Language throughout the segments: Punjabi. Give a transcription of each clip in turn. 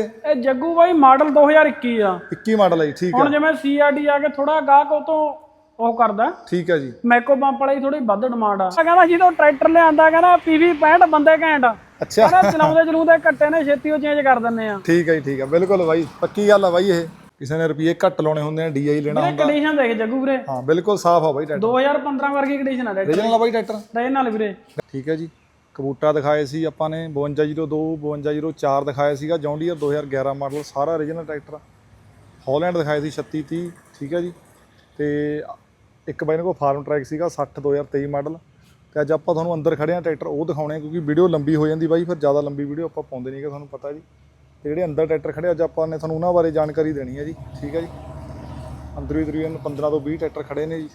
ਇਹ ਜੱਗੂ ਬਾਈ ਮਾਡਲ 2021 ਆ। 21 ਮਾਡਲ ਹੈ ਜੀ ਠੀਕ ਹੁਣ ਹੈ ਜਿਵੇਂ ਸੀਆਰਡੀ ਆ ਕੇ ਥੋੜਾ ਗਾਹਕ ਉਹ ਤੋਂ ਉਹ ਕਰਦਾ। ਠੀਕ ਹੈ ਜੀ। ਮੈਕੋ ਪੰਪ ਵਾਲੀ ਥੋੜੀ ਵੱਧ ਡਿਮਾਂਡ ਆ। ਕਹਿੰਦਾ ਜਦੋਂ ਟਰੈਕਟਰ ਲਿਆਂਦਾ ਕਹਿੰਦਾ ਪੀਵੀ 65 ਬੰਦੇ ਘੈਂਟ ਅੱਛਾ। ਕਹਿੰਦਾ ਚਲਾਉਂਦੇ ਚਲੂਦੇ ਘੱਟੇ ਨੇ ਛੇਤੀ ਉਹ ਚੇਂਜ ਕਰ ਦਿੰਨੇ ਆ। ਠੀਕ ਹੈ ਜੀ ਠੀਕ ਹੈ ਬਿਲਕੁਲ ਬਾਈ ਪੱਕੀ ਗੱਲ ਆ ਬਾਈ ਇਹ। ਕਿਸੇ ਨੇ ਰੁਪਏ ਘੱਟ ਲਾਉਣੇ ਹੁੰਦੇ ਨੇ ਡੀਆਈ ਲੈਣਾ ਇਹ ਹੁੰਦਾ। ਕੰਡੀਸ਼ਨ ਦੇਖ ਜੱਗੂ ਵੀਰੇ। ਹਾਂ ਬਿਲਕੁਲ ਸਾਫ਼ ਆ ਬਾਈ ਟਰੈਕਟਰ। 2015 ਵਰਗੀ ਕੰਡੀਸ਼ਨ ਆ ਰੀਜਨਲ ਆ ਬਾਈ ਟਰੈਕਟਰ। ਟ੍ਰੇਨ ਨਾਲ ਵੀਰੇ। ਠੀਕ ਹੈ ਜੀ। ਕਬੂਟਾ ਦਿਖਾਏ ਸੀ ਆਪਾਂ ਨੇ 5202 5204 ਦਿਖਾਇਆ ਸੀਗਾ ਜੌਂਡੀਅਰ 2011 ਮਾਡਲ ਸਾਰਾ ਰੀਜਨਲ ਟਰੈਕਟਰ ਹਾਲੈਂਡ ਦਿਖਾਏ ਸੀ 3630 ਠੀਕ ਹੈ ਜੀ। ਤੇ ਇੱਕ ਬਾਈ ਨੇ ਕੋਲ ਫਾਰਮ ਟਰੈਕ ਸੀਗਾ 60 2023 ਮਾਡਲ ਤੇ ਅੱਜ ਆਪਾਂ ਤੁਹਾਨੂੰ ਅੰਦਰ ਖੜੇ ਆ ਟਰੈਕਟਰ ਉਹ ਦਿਖਾਉਣੇ ਆ, ਕਿਉਂਕਿ ਵੀਡੀਓ ਲੰਬੀ ਹੋ ਜਾਂਦੀ ਬਾਈ, ਫਿਰ ਜ਼ਿਆਦਾ ਲੰਬੀ ਵੀਡੀਓ ਆਪਾਂ ਪਾਉਂਦੇ ਨਹੀਂਗੇ ਤੁਹਾਨੂੰ ਪਤਾ ਜੀ। ਤੇ ਜਿਹੜੇ ਅੰਦਰ ਟਰੈਕਟਰ ਖੜੇ ਅੱਜ ਆਪਾਂ ਨੇ ਤੁਹਾਨੂੰ ਉਹਨਾਂ ਬਾਰੇ ਜਾਣਕਾਰੀ ਦੇਣੀ ਹੈ ਜੀ, ਠੀਕ ਹੈ ਜੀ। ਅੰਦਰੋਂ ਵੀ ਤਕਰੀਬਨ 15 ਤੋਂ 20 ਟਰੈਕਟਰ ਖੜੇ ਨੇ ਜੀ।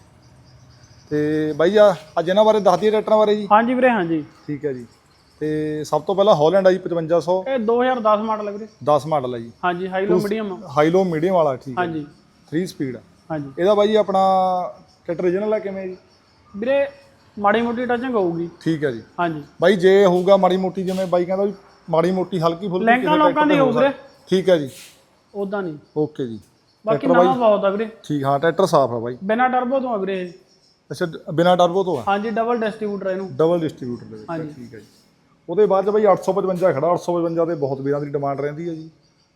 ਤੇ ਬਾਈ ਆ ਅੱਜ ਇਹਨਾਂ ਬਾਰੇ ਦੱਸ ਦਈਏ ਟਰੈਕਟਰਾਂ ਬਾਰੇ ਜੀ? ਹਾਂਜੀ ਵੀਰੇ ਹਾਂਜੀ। ਠੀਕ ਹੈ ਜੀ। ਤੇ ਸਭ ਤੋਂ ਪਹਿਲਾਂ ਹਾਲੈਂਡ ਆ ਜੀ 5500 ਇਹ 2010 ਮਾਡਲ ਵੀਰੇ। 10 ਮਾਡਲ ਹੈ ਜੀ। ਹਾਂਜੀ high low medium high low medium ਵਾਲਾ ਠੀਕ ਹੈ ਹਾਂਜੀ। 3 ਸਪੀਡ ਹਾਂਜੀ। ਇਹਦਾ ਬਾਈ ਜੀ ਆਪਣਾ ਟਰੈਕਟਰ ਰੀਜਨਲ ਹੈ ਕਿਵੇਂ ਜੀ? ਵੀਰੇ ਮਾੜੀ ਮੋਟੀ ਟੱਚਿੰਗ ਹੋਊਗੀ। ਠੀਕ ਹੈ ਜੀ। ਹਾਂਜੀ। ਬਾਈ ਜੇ ਹੋਊਗਾ ਮਾੜੀ ਮੋਟੀ ਜਿਵੇਂ ਬਾਈ ਕਹਿੰਦਾ ਵੀ ਮਾੜੀ ਮੋਟੀ ਹਲਕੀ ਫੁਲਕੀ ਲੈਂਕਾਂ ਲੋਕਾਂ ਦੀ ਹੋਊ ਵੀਰੇ। ਠੀਕ ਹੈ ਜੀ। ਉਦਾਂ ਨਹੀਂ। ਓਕੇ ਜੀ। ਬਾਕੀ ਨਵਾਂ ਬਹੁਤ ਆ ਵੀਰੇ। ਠੀਕ ਹਾਂ ਟਰੈਕਟਰ ਸਾਫ਼ ਆ ਬਾਈ। ਬਿਨਾ ਟਰਬੋ ਤੋਂ ਆ ਵੀਰੇ। ਅੱਛਾ ਬਿਨਾ ਟਰਬੋ ਤੋਂ ਆ? ਹਾਂਜੀ ਡਬਲ ਡਿਸਟ੍ਰੀਬਿਊਟਰ ਇਹਨੂੰ। ਡਬਲ ਡਿਸਟ੍ਰੀਬਿਊਟਰ ਦੇ ਵਿੱਚ ਠੀਕ ਹੈ ਜੀ। ਉਹਦੇ ਬਾਅਦ ਚ ਬਾਈ 855 ਖੜਾ 855 ਤੇ ਬਹੁਤ ਵੀਰਾਂ ਦੀ ਡਿਮਾਂਡ ਰਹਿੰਦੀ ਹੈ ਜੀ।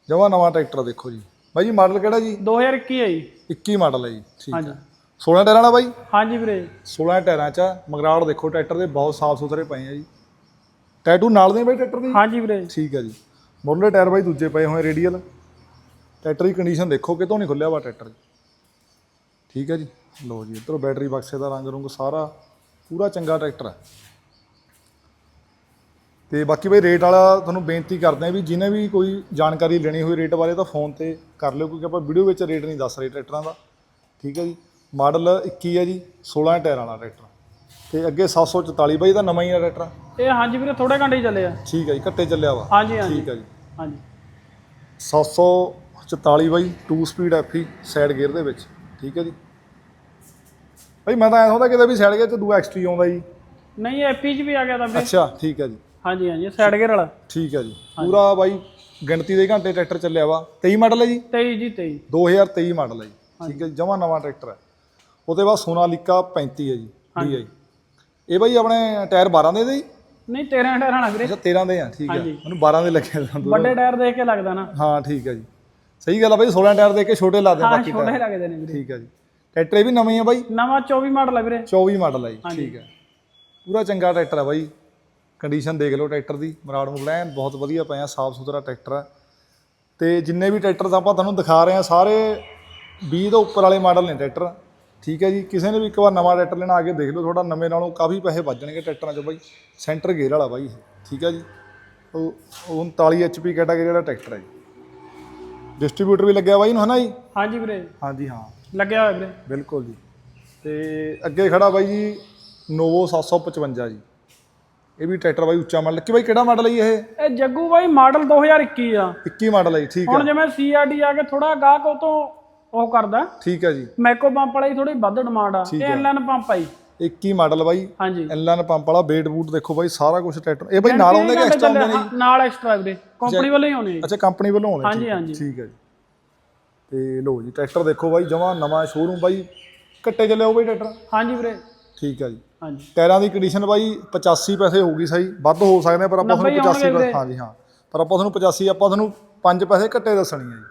ਜਮਾ ਨਵਾਂ ਟਰੈਕਟਰ ਦੇਖੋ ਜੀ। ਬਾਈ ਜੀ ਮਾਡਲ ਕਿਹੜਾ ਜੀ? 2021 ਹੈ ਜੀ। 21 ਮਾਡਲ ਹੈ ਜੀ ਠੀਕ ਹਾਂਜੀ। 16 ਟਾਇਰਾਂ ਦਾ ਬਾਈ? ਹਾਂਜੀ ਵੀਰੇ। 16 ਟਾਇਰਾਂ ਚ ਆ। ਮਗਰਾੜ ਦੇਖੋ ਟਰੈਕਟਰ ਦੇ ਬਹੁਤ ਸਾਫ਼ ਸੁਥਰੇ ਪਏ ਆ ਜੀ। ਟੈਟੂ ਨਾਲ ਦੇ ਬਾਈ ਟਰੈਕਟਰ ਦੀ ਹਾਂਜੀ ਵੀਰੇ। ਠੀਕ ਹੈ ਜੀ। ਮੁਰਲੇ ਟਾਇਰ ਬਾਈ ਦੂਜੇ ਪਏ ਹੋਏ ਰੇਡੀਅਲ ਟਰੈਕਟਰ ਦੀ ਕੰਡੀਸ਼ਨ ਦੇਖੋ ਕਿਤੋਂ ਨਹੀਂ ਖੁੱਲਿਆ ਵਾ ਟਰੈਕਟਰ। ਠੀਕ ਹੈ ਜੀ। ਲਓ ਜੀ ਇੱਧਰੋਂ ਬੈਟਰੀ ਬਕਸੇ ਦਾ ਰੰਗ ਰੁੰਗ ਸਾਰਾ ਪੂਰਾ ਚੰਗਾ ਟਰੈਕਟਰ ਹੈ ਤੇ ਬਾਕੀ ਬਈ ਰੇਟ ਵਾਲਾ ਤੁਹਾਨੂੰ ਬੇਨਤੀ ਕਰਦੇ ਆ ਵੀ ਜਿਹਨੇ ਵੀ ਕੋਈ ਜਾਣਕਾਰੀ ਲੈਣੀ ਹੋਈ ਰੇਟ ਬਾਰੇ ਤਾਂ ਫੋਨ ਤੇ ਕਰ ਲਿਓ ਕਿਉਂਕਿ ਆਪਾਂ ਵੀਡੀਓ ਵਿੱਚ ਰੇਟ ਨਹੀਂ ਦੱਸ ਰਹੇ ਟਰੈਕਟਰਾਂ ਦਾ। ਠੀਕ ਹੈ ਜੀ? ਮਾਡਲ 21 ਹੈ ਜੀ 16 ਟਾਇਰਾਂ ਵਾਲਾ ਟਰੈਕਟਰ ਤੇ ਅੱਗੇ 744 ਬਾਈ ਦਾ ਨਵਾਂ ਹੀ ਹੈ ਟਰੈਕਟਰ ਇਹ ਹਾਂਜੀ ਵੀਰੇ ਥੋੜੇ ਘੰਟੇ ਹੀ ਚੱਲੇ ਆ। ਠੀਕ ਹੈ ਜੀ ਘੱਟੇ ਚੱਲਿਆ ਵਾ। ਹਾਂਜੀ ਹਾਂਜੀ। ਠੀਕ ਹੈ ਜੀ। ਹਾਂਜੀ। 744 by 2 speed FE side gear ਦੇ ਵਿੱਚ। ਠੀਕ ਹੈ ਜੀ? ਭਾਈ ਮੈਂ ਤਾਂ ਐਂ ਹੁੰਦਾ ਕਿਤੇ ਵੀ ਸਾਈਡ ਗੇਅਰ ਚ ਦੂਆ ਐਕਸਟਰੀ ਆਉਂਦਾ ਜੀ। ਨਹੀਂ ਐਪੀ ਚ ਵੀ ਆ ਗਿਆ ਤਾਂ ਵੀਰੇ ਅੱਛਾ ਠੀਕ ਹੈ ਜੀ। ਹਾਂਜੀ ਹਾਂਜੀ ਸਾਈਡ ਗੇਅਰ ਵਾਲਾ। ਠੀਕ ਹੈ ਜੀ। ਪੂਰਾ ਬਾਈ ਗਿਣਤੀ ਦੇ ਘੰਟੇ ਟਰੈਕਟਰ ਚੱਲਿਆ ਵਾ। 23 ਮਾਡਲ ਹੈ ਜੀ? 23 ਜੀ 23 2023 ਮਾਡਲ ਹੈ ਜੀ। ਠੀਕ ਹੈ ਜੀ ਜਮਾ ਨਵਾਂ ਟਰੈਕਟਰ ਹੈ। ਉਹਦੇ ਬਾਅਦ ਸੋਨਾਲੀਕਾ 35 ਹੈ ਜੀ DI ਇਹ ਬਾਈ ਆਪਣੇ ਟਾਇਰ 12 ਦੇ ਦੇ ਜੀ? ਨਹੀਂ 13 ਟਾਇਰਾਂ ਵੀਰੇ। ਅੱਛਾ 13 ਦੇ ਆ ਠੀਕ ਹੈ। ਮੈਨੂੰ 12 ਦੇ ਲੱਗੇ ਦੂਰ। ਵੱਡੇ ਟਾਇਰ ਦੇਖ ਕੇ ਲੱਗਦਾ ਨਾ। ਹਾਂ ਠੀਕ ਹੈ ਜੀ। ਸਹੀ ਗੱਲ ਆ ਬਾਈ 16 ਟਾਇਰ ਦੇ ਕੇ ਛੋਟੇ ਲਾ ਦੇ ਹਾਂ ਬਾਕੀ ਛੋਟੇ ਲੱਗਦੇ ਨੇ ਠੀਕ ਹੈ ਜੀ। ਟਰੈਕਟਰ ਇਹ ਵੀ ਨਵਾਂ ਹੀ ਆ ਬਾਈ? ਨਵਾਂ 24 ਮਾਡਲ ਆ ਵੀਰੇ। 24 ਮਾਡਲ ਹੈ ਜੀ ਠੀਕ ਹੈ ਪੂਰਾ ਚੰਗਾ ਟਰੈਕਟਰ ਹੈ ਬਾਈ। ਕੰਡੀਸ਼ਨ ਦੇਖ ਲਓ ਟਰੈਕਟਰ ਦੀ ਮਰਾੜ ਮੁਗਲੈਨ ਬਹੁਤ ਵਧੀਆ ਪਿਆ ਸਾਫ਼ ਸੁਥਰਾ ਟਰੈਕਟਰ ਹੈ ਤੇ ਜਿੰਨੇ ਵੀ ਟਰੈਕਟਰ ਆਪਾਂ ਤੁਹਾਨੂੰ ਦਿਖਾ ਰਹੇ ਹਾਂ ਸਾਰੇ 20 ਤੋਂ ਉੱਪਰ ਵਾਲੇ ਮਾਡਲ ਨੇ ਟਰੈਕਟਰ। ਠੀਕ ਹੈ ਜੀ ਕਿਸੇ ਨੇ ਵੀ ਇੱਕ ਵਾਰ ਨਵਾਂ ਟਰੈਕਟਰ ਲੈਣਾ ਆ ਕੇ ਦੇਖ ਲਓ ਤੁਹਾਡਾ ਨਵੇਂ ਨਾਲੋਂ ਕਾਫੀ ਪੈਸੇ ਵੱਜਣਗੇ ਟਰੈਕਟਰਾਂ 'ਚ ਬਾਈ। ਸੈਂਟਰ ਗੇਅਰ ਵਾਲਾ ਬਾਈ ਠੀਕ ਹੈ ਜੀ। ਉਹ ਉਹ 39 ਐਚਪੀ ਕੈਟਾਗਰੀ ਵਾਲਾ ਟਰੈਕਟਰ ਹੈ ਜੀ। ਡਿਸਟ੍ਰੀਬਿਊਟਰ ਵੀ ਲੱਗਿਆ ਬਾਈ ਨੂੰ ਹਨਾ ਜੀ? ਹਾਂਜੀ ਵੀਰੇ। ਹਾਂਜੀ ਹਾਂ। ਲੱਗਿਆ ਹੋਇਆ ਵੀਰੇ? ਬਿਲਕੁਲ ਜੀ। ਤੇ ਅੱਗੇ ਖੜਾ ਬਾਈ ਜੀ ਨੋਵੋ 755 ਜੀ। ਇਹ ਵੀ ਟਰੈਕਟਰ ਬਾਈ ਉੱਚਾ ਮਾਡਲ। ਕਿ ਬਾਈ ਕਿਹੜਾ ਮਾਡਲ ਹੈ ਇਹ? ਇਹ ਜੱਗੂ ਬਾਈ ਮਾਡਲ 2021 ਆ। 21 ਮਾਡਲ ਹੈ ਠੀਕ ਹੁਣ ਹੈ ਜਿਵੇਂ ਸੀਆਰਡੀ ਆ ਕੇ ਥੋੜਾ ਗਾਹਕ ਉਹ ਤੋਂ ਉਹ ਕਰਦਾ। ਠੀਕ ਹੈ ਜੀ। ਮੈਕੋ ਪੰਪ ਵਾਲੀ ਥੋੜੀ ਵੱਧ ਡਿਮਾਂਡ ਆ। ਇਹ ਐਲਐਨ ਪੰਪ ਆਈ 21 ਮਾਡਲ ਬਾਈ। ਹਾਂਜੀ। ਐਲਨ ਪੰਪ ਵਾਲਾ ਬੇਟ ਬੂਟ ਦੇਖੋ ਬਾਈ ਸਾਰਾ ਕੁਝ ਟਰੈਕਟਰ। ਇਹ ਬਾਈ ਨਾਲ ਆਉਂਦੇ ਕਿ ਐਕਸਟਰਾ ਆਉਂਦੇ ਨੇ? ਨਾਲ ਐਕਸਟਰਾ ਵੀਰੇ। ਕੰਪਨੀ ਵੱਲੋਂ ਹੀ ਆਉਣੇ ਆ ਅੱਛਾ ਕੰਪਨੀ ਵੱਲੋਂ ਆਉਂਦੇ ਹਾਂਜੀ ਹਾਂਜੀ। ਠੀਕ ਹੈ ਜੀ। ਤੇ ਲੋ ਜੀ ਟਰੈਕਟਰ ਦੇਖੋ ਬਾਈ ਜਮਾ ਨਵਾਂ ਸ਼ੋਰੂਮ ਬਾਈ। ਕੱਟੇ ਚੱਲਿਆ ਉਹ ਬਾਈ ਟਰੈਕਟਰ? ਹਾਂਜੀ ਵੀਰੇ। ਠੀਕ ਹੈ ਜੀ। ਹਾਂਜੀ। ਟਾਇਰਾਂ ਦੀ ਕੰਡੀਸ਼ਨ ਬਾਈ 85 ਪੈਸੇ ਹੋਊਗੀ ਸਹੀ ਵੱਧ ਹੋ ਸਕਦੇ ਆ, ਪਰ ਆਪਾਂ ਤੁਹਾਨੂੰ 90 85 ਹੋਣਗੇ ਪੈਸੇ ਹਾਂਜੀ ਹਾਂ ਪਰ ਆਪਾਂ ਤੁਹਾਨੂੰ 85 ਆਪਾਂ ਤੁਹਾਨੂੰ 5 ਪੈਸੇ ਘੱਟੇ ਦੱਸਣੀ ਹੈ ਜੀ।